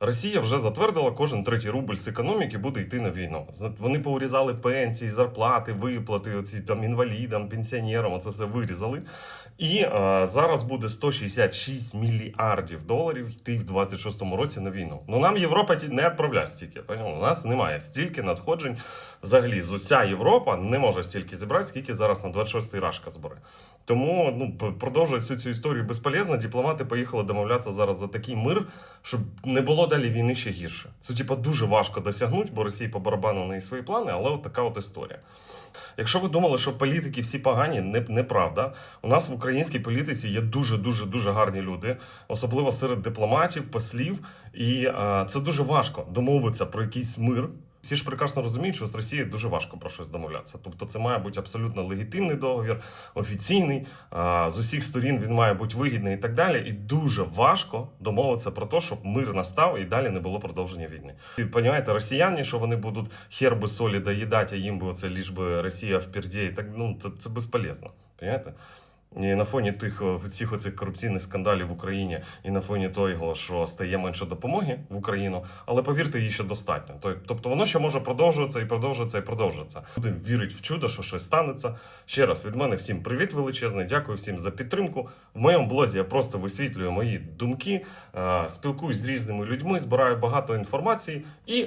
Росія вже затвердила, кожен третій рубль з економіки буде йти на війну. Вони поурізали пенсії, зарплати, виплати, оці там інвалідам, пенсіонерам. Оце все вирізали. І е, зараз буде 166 мільярдів доларів йти в 26-му році на війну. Ну нам Європа ті- не відправляє стільки. У нас немає стільки надходжень. Взагалі, з уся Європа не може стільки зібрати, скільки зараз на 26-й рашка збере. Тому ну п- продовжувати всю цю історію безполезно. Дипломати поїхали домовлятися зараз за такий мир, щоб не було далі війни ще гірше. Це типа дуже важко досягнути, бо Росії по барабану неї свої плани, але от така от історія. Якщо ви думали, що політики всі погані, не, неправда. У нас в українській політиці є дуже дуже дуже гарні люди, особливо серед дипломатів, послів. І е, це дуже важко домовитися про якийсь мир. Всі ж прекрасно розуміють, що з Росією дуже важко про щось домовлятися. Тобто, це має бути абсолютно легітимний договір, офіційний. З усіх сторін він має бути вигідний і так далі. І дуже важко домовитися про те, щоб мир настав і далі не було продовження війни. І розумієте, росіяни, що вони будуть херби солі доїдати, а їм би це ліж би Росія впереді, і так ну це, це безполезно. Понимаєте? І на фоні тих всіх оцих корупційних скандалів в Україні, і на фоні того, що стає менше допомоги в Україну, але повірте, її ще достатньо. То- Тобто воно ще може продовжуватися і продовжуватися і продовжуватися. Будемо вірити в чудо, що щось станеться. Ще раз від мене всім привіт величезний. Дякую всім за підтримку. В моєму блозі я просто висвітлюю мої думки, е, спілкуюсь з різними людьми, збираю багато інформації і